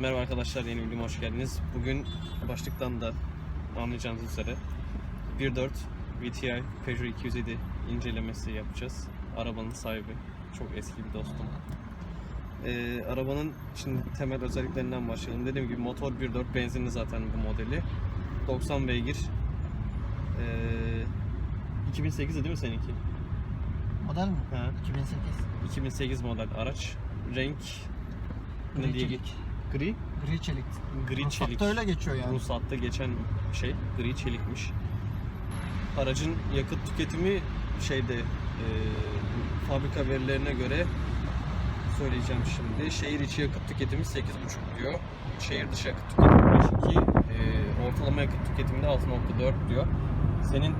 Merhaba arkadaşlar, yeni videoma hoş geldiniz. Bugün başlıktan da anlayacağınız üzere 1.4 VTI Peugeot 207 incelemesi yapacağız. Arabanın sahibi, çok eski bir dostum. Ee, arabanın şimdi temel özelliklerinden başlayalım. Dediğim gibi motor 1.4 benzinli zaten bu modeli. 90 beygir. Ee, 2008 değil mi seninki? Model mi? Ha. 2008. 2008 model araç. Renk ne diye. Gri? Gri çelik. Gri Ruhsatta çelik. öyle geçiyor yani. Ruhsatta geçen şey gri çelikmiş. Aracın yakıt tüketimi şeyde e, fabrika verilerine göre söyleyeceğim şimdi. Şehir içi yakıt tüketimi 8,5 diyor. Şehir dışı yakıt tüketimi 5,2. E, ortalama yakıt tüketimi de 6,4 diyor. Senin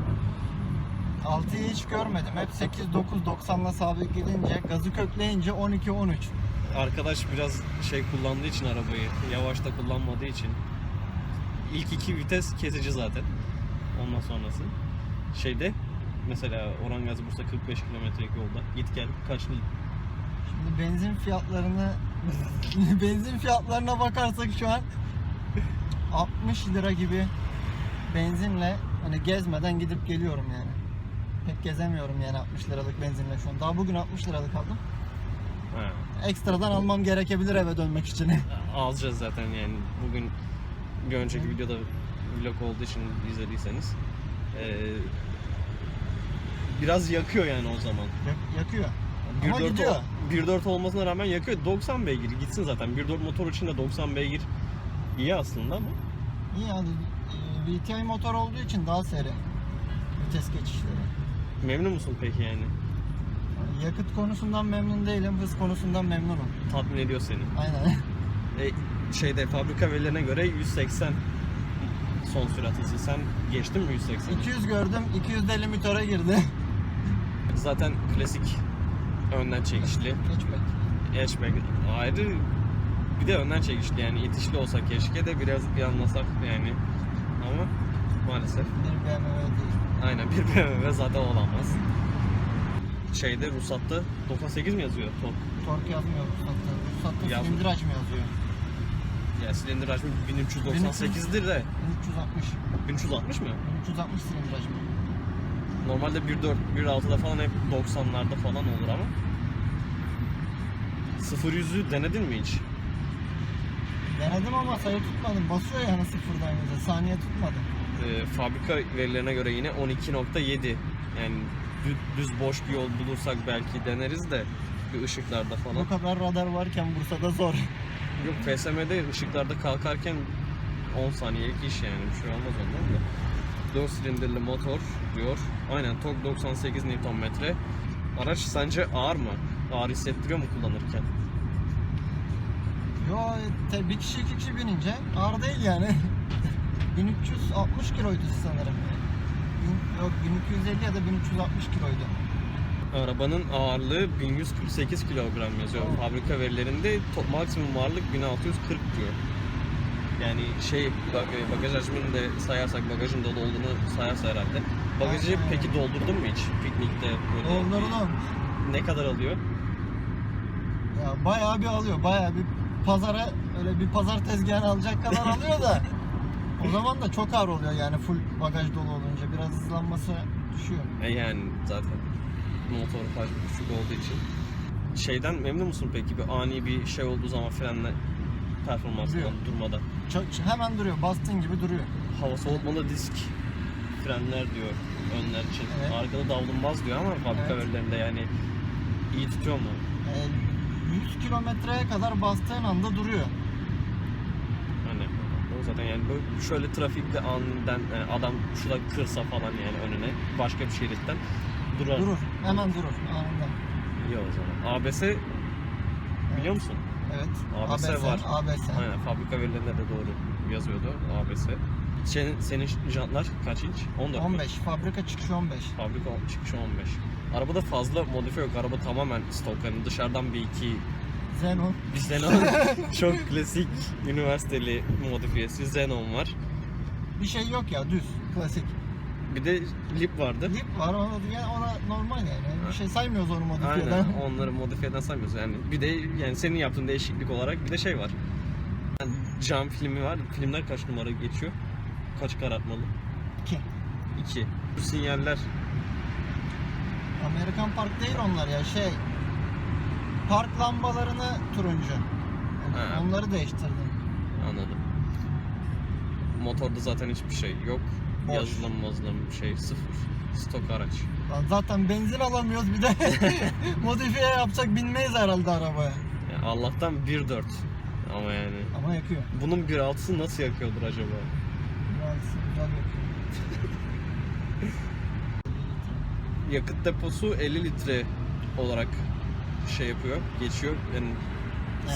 6'yı hiç görmedim. Hep 8, 9, 90'la sabit gidince gazı kökleyince 12, 13. arkadaş biraz şey kullandığı için arabayı, yavaşta kullanmadığı için ilk iki vites kesici zaten. Ondan sonrası. Şeyde mesela Orangaz Bursa 45 kilometrelik yolda git gel kaç Şimdi benzin fiyatlarını benzin fiyatlarına bakarsak şu an 60 lira gibi benzinle hani gezmeden gidip geliyorum yani. Pek gezemiyorum yani 60 liralık benzinle şu an. Daha bugün 60 liralık aldım. ha, Ekstradan almam gerekebilir eve dönmek için. alacağız zaten yani bugün bir önceki videoda vlog olduğu için izlediyseniz Ee, biraz yakıyor yani o zaman. Yak- yakıyor. Ama 1.4 gidiyor. ol- 1.4 olmasına rağmen yakıyor. 90 beygir gitsin zaten. 1.4 motor için de 90 beygir iyi aslında ama İyi yani e, VTI motor olduğu için daha seri vites geçişleri. memnun musun peki yani? Yakıt konusundan memnun değilim, hız konusundan memnunum. Tatmin ediyor seni. Aynen. E, şeyde fabrika verilerine göre 180 son sürat hızı. Sen geçtin mi 180? 200 gördüm, 200 de limitöre girdi. Zaten klasik önden çekişli. Hatchback. Hatchback ayrı bir de önden çekişli yani itişli olsa keşke de biraz bir anlasak yani ama maalesef Bir BMW değil. aynen bir BMW zaten olamaz. Şeyde ruhsatta 98 mi yazıyor? Tork. Tork yazmıyor ruhsatta. Ruhsatta Yazmıyor. silindiraj mı yazıyor? Ya silindir hacmi 1398'dir de 1360. 1360 mı? 1360 silindiraj mı? Normalde 1.4, 1.6'da falan hep 90'larda falan olur ama 0 yüzü denedin mi hiç? Denedim ama sayı tutmadım. Basıyor yani sıfırdan yüze. Saniye tutmadım. Ee, fabrika verilerine göre yine 12.7 yani düz boş bir yol bulursak belki deneriz de bir ışıklarda falan. Bu kadar radar varken Bursa'da zor. Yok FSM'de ışıklarda kalkarken 10 saniyelik iş yani bir şey olmaz ondan da. 4 silindirli motor diyor. Aynen tork 98 Nm. Araç sence ağır mı? Ağır hissettiriyor mu kullanırken? Yo te, bir kişi iki kişi binince ağır değil yani. 1360 kiloydu sanırım. Bin- yok 1250 ya da 1360 kiloydu. Arabanın ağırlığı 1148 kilogram yazıyor. Oo. Fabrika verilerinde to- maksimum ağırlık 1640 diyor. Yani şey bag- bagaj hacmini de sayarsak bagajın dolu olduğunu sayarsa herhalde. Bagajı Aynen. peki doldurdun mu hiç piknikte böyle? Doldurdum. Ne kadar alıyor? Ya bayağı bir alıyor. Bayağı bir pazara öyle bir pazar tezgahını alacak kadar alıyor da. O zaman da çok ağır oluyor yani full bagaj dolu olunca. Biraz hızlanması düşüyor. E yani zaten motor küçük olduğu için. Şeyden memnun musun peki? Bir ani bir şey olduğu zaman frenle performansından Duruyor. durmada. Çok, hemen duruyor. Bastığın gibi duruyor. Hava soğutmalı disk frenler diyor önler için. Evet. Arkada davlumbaz diyor ama fabrika Evet. yani iyi tutuyor mu? Ee, 100 kilometreye kadar bastığın anda duruyor. Zaten yani böyle şöyle trafikte aniden yani adam şurada kırsa falan yani önüne başka bir şeritten durar. Durur. Hemen durur anında. İyi o zaman. ABS biliyor musun? Evet. ABS var. ABS. Aynen fabrika verilerinde de doğru yazıyordu ABS. Senin, senin jantlar kaç inç? 14 mü? 15. Fabrika çıkışı 15. Fabrika çıkışı 15. Arabada fazla modifiye yok. Araba tamamen stok. Yani dışarıdan bir iki Xenon. bir Xenon çok klasik üniversiteli modifiyesi Xenon var. Bir şey yok ya düz. Klasik. Bir de lip vardı. Lip var ona, yani ona normal yani. Bir şey saymıyoruz onu modifiyeden. Aynen onları modifiyeden saymıyoruz yani. Bir de yani senin yaptığın değişiklik olarak bir de şey var. Yani cam filmi var. Filmler kaç numara geçiyor? Kaç karartmalı? İki. 2. Bu sinyaller Amerikan Park değil onlar ya şey. Park lambalarını turuncu. Ha. onları değiştirdim. anladım. Motorda zaten hiçbir şey yok. Boş. Yazılım mazılım bir şey sıfır. Stok araç. Lan zaten benzin alamıyoruz bir de modifiye yapacak binmeyiz herhalde arabaya. Yani Allah'tan 1.4 ama yani. Ama yakıyor. Bunun 1.6'sı nasıl yakıyordur acaba? Biraz güzel yakıyor. Yakıt deposu 50 litre olarak şey yapıyor, geçiyor. Yani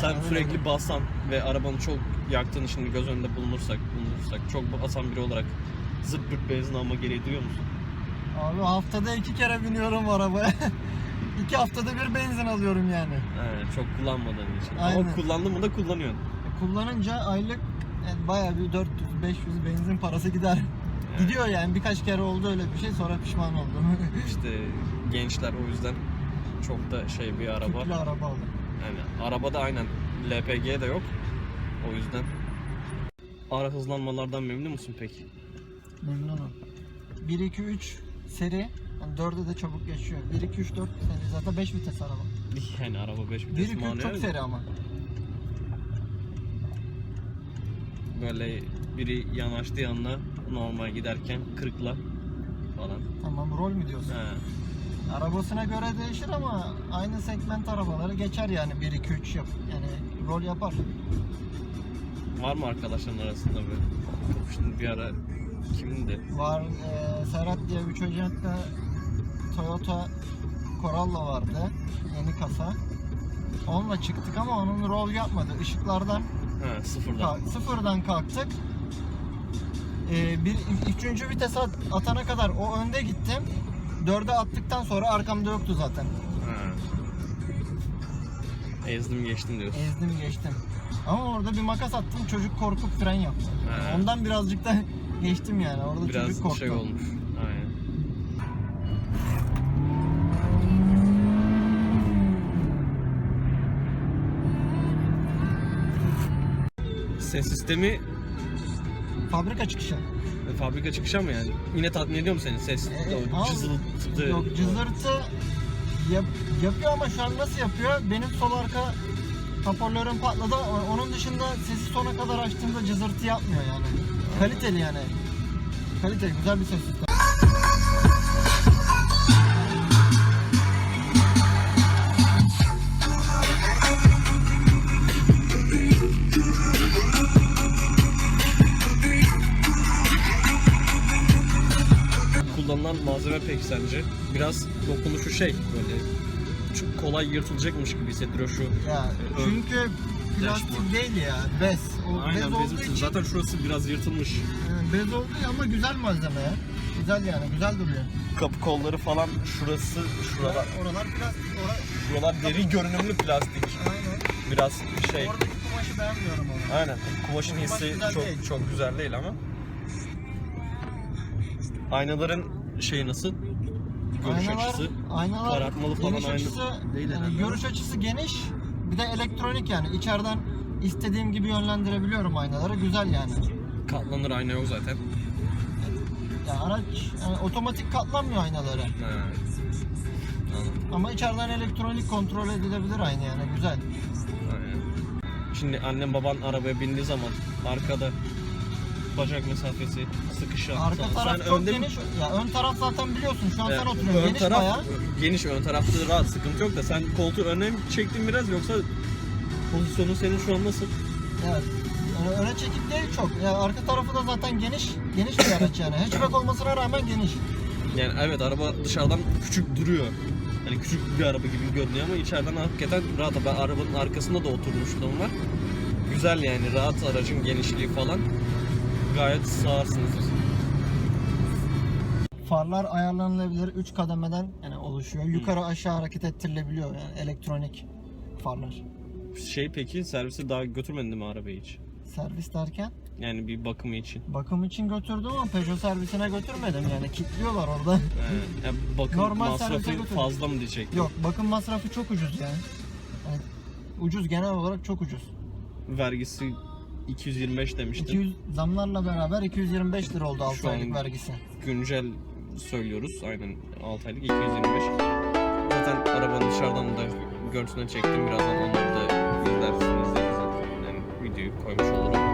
sen öyle sürekli olur. basan ve arabanı çok yaktığını şimdi göz önünde bulunursak, bulunursak çok basan biri olarak zırt pırt benzin alma gereği duyuyor musun? Abi haftada iki kere biniyorum arabaya. iki haftada bir benzin alıyorum yani. He, çok kullanmadığın için. Aynen. Ama kullandın mı da kullanıyorsun. Kullanınca aylık yani bayağı bir 400-500 benzin parası gider. Gidiyor yani birkaç kere oldu öyle bir şey sonra pişman oldum. İşte gençler o yüzden çok da şey bir araba. Tüplü araba aldım. Yani arabada aynen LPG de yok. O yüzden ara hızlanmalardan memnun musun peki? Memnunum. 1 2 3 seri yani 4'e de çabuk geçiyor. 1 2 3 4 seri zaten 5 vites araba. Yani araba 5 1 vites 2 3 manuel çok seri ama. Böyle biri yanaştığı yanına normal giderken kırıkla falan. Tamam rol mü diyorsun? He. Arabasına göre değişir ama aynı segment arabaları geçer yani 1 2 3 yap. Yani rol yapar. Var mı arkadaşların arasında böyle? Şimdi bir ara kimin de? Var e, Serhat diye bir çocuk da Toyota Corolla vardı. Yeni kasa. Onunla çıktık ama onun rol yapmadı. Işıklardan Ha sıfırdan. Ka- sıfırdan kalktık. Ee, bir üçüncü vitese at- atana kadar o önde gittim. Dörde attıktan sonra arkamda yoktu zaten. Ha. Ezdim geçtim diyorsun. Ezdim geçtim. Ama orada bir makas attım çocuk korkup fren yaptı. He. Ondan birazcık da geçtim yani. Orada Biraz çocuk korktu. şey olmuş. Aynen. Ses sistemi Fabrika çıkışı. E, fabrika çıkışı ama yani yine tatmin ediyor mu seni ses? E, o al. cızıltı. Yok cızırtı yap- yapıyor ama şu an nasıl yapıyor? Benim sol arka hoparlörüm patladı. Onun dışında sesi sona kadar açtığımda cızırtı yapmıyor yani. Kaliteli yani. Kaliteli güzel bir ses sistemi. Şey 80'ci. Biraz dokunuşu şey böyle çok kolay yırtılacakmış gibi hissettiriyor şu. Ya, e, çünkü plastik değil ya. Bez. O Aynen bez olduğu için, Zaten şurası biraz yırtılmış. bez oldu ama güzel malzeme ya. Güzel yani güzel duruyor. Kapı kolları falan şurası şuralar Oralar plastik. Oralar... şuralar deri görünümlü plastik. Aynen. Biraz şey. Oradaki kumaşı beğenmiyorum onu. Aynen. Kumaşın Kumaş hissi güzel çok değil. çok güzel değil ama. Aynaların şeyi nasıl? Görüş aynalar, açısı. aynalar karartmalı falan geniş aynı açısı, değil yani görüş açısı geniş. Bir de elektronik yani. içeriden istediğim gibi yönlendirebiliyorum aynaları. Güzel yani. Katlanır ayna yok zaten. Yani araç yani otomatik katlanmıyor aynaları. Ha. Ama içeriden elektronik kontrol edilebilir aynı yani. Güzel. Aynen. Şimdi annem baban arabaya bindiği zaman arkada bacak mesafesi sıkışan. Arka taraf sen çok önde geniş. Ya ön taraf zaten biliyorsun. Şu an Evet, sen oturuyorsun. ön Geniş taraf, bayağı. Geniş ön tarafta rahat sıkıntı yok da sen koltuğu öne mi çektin biraz yoksa pozisyonun senin şu an nasıl? Evet. Yani öne çekik değil çok. Ya arka tarafı da zaten geniş. Geniş bir araç yani. Hatchback olmasına rağmen geniş. Yani evet araba dışarıdan küçük duruyor. Hani küçük bir araba gibi görünüyor ama içeriden hakikaten rahat. Ben arabanın arkasında da oturmuşluğum var. Güzel yani rahat aracın genişliği falan. Gayet sağırsınız. Farlar ayarlanabilir 3 kademeden yani oluşuyor. Yukarı aşağı hareket ettirilebiliyor yani elektronik farlar. Şey peki servise daha götürmedin mi arabayı hiç? Servis derken Yani bir bakımı için. bakım için götürdüm ama Peugeot servisine götürmedim yani kilitliyorlar orada. He. Yani bakım Normal servise masrafı götür. fazla mı diyecek? Yok bakım masrafı çok ucuz yani. yani ucuz genel olarak çok ucuz. Vergisi 225 demiştin. 200 zamlarla beraber 225 lira oldu 6 Şu an- aylık vergisi. Güncel söylüyoruz. Aynen 6 aylık 225. Zaten arabanın dışarıdan da görüntüsünü çektim. Birazdan onları da izlersiniz. Yani videoyu koymuş olurum.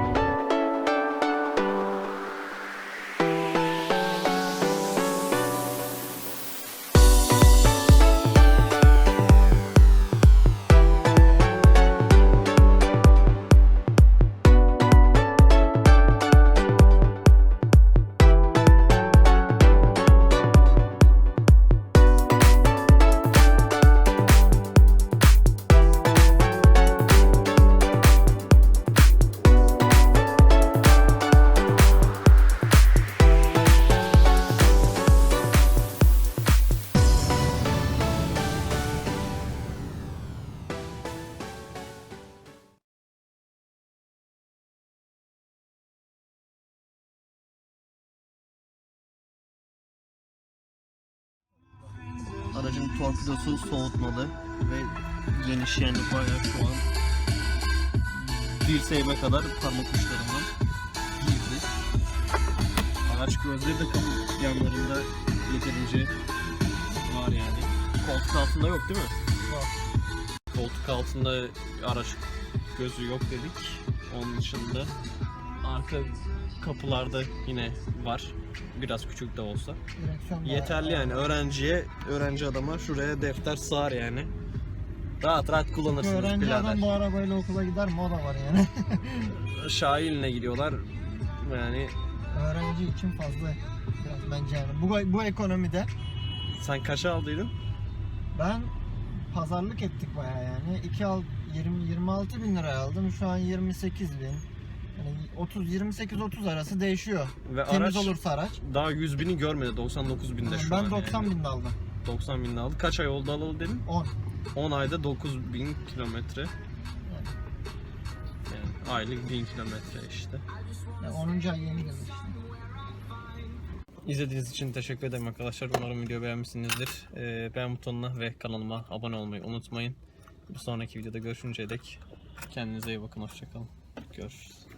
Torpidosu soğutmalı ve geniş yani bayağı şu an dirseğime kadar parmak uçlarımdan girdi. Araç gözleri de kapı yanlarında yeterince var yani. Koltuk altında yok değil mi? Var. Koltuk altında araç gözü yok dedik. Onun dışında arka kapılarda yine var. Biraz küçük de olsa. Yeterli yani öğrenciye, öğrenci adama şuraya defter sığar yani. Rahat rahat kullanırsınız Öğrenci birader. adam bu arabayla okula gider mi o da var yani. Şahin'le gidiyorlar. Yani Öğrenci için fazla biraz bence yani. Bu, bu ekonomide sen kaça aldıydın? ben pazarlık ettik bayağı yani. 2 al 20 26 bin liraya aldım. Şu an 28 bin. Yani 30 28 30 arası değişiyor. Ve Temiz araç olursa araç. daha 100 bini görmedi. 99 binde şu ben an 90 yani. binde aldım. 90 binde aldı. Kaç ay oldu alalı dedin? 10. 10 ayda 9000 bin kilometre. Yani aylık 1000 kilometre işte. Yani 10. ay yeni işte. İzlediğiniz için teşekkür ederim arkadaşlar. Umarım video beğenmişsinizdir. Ee, beğen butonuna ve kanalıma abone olmayı unutmayın. Bir sonraki videoda görüşünceye dek kendinize iyi bakın. Hoşçakalın. Görüşürüz.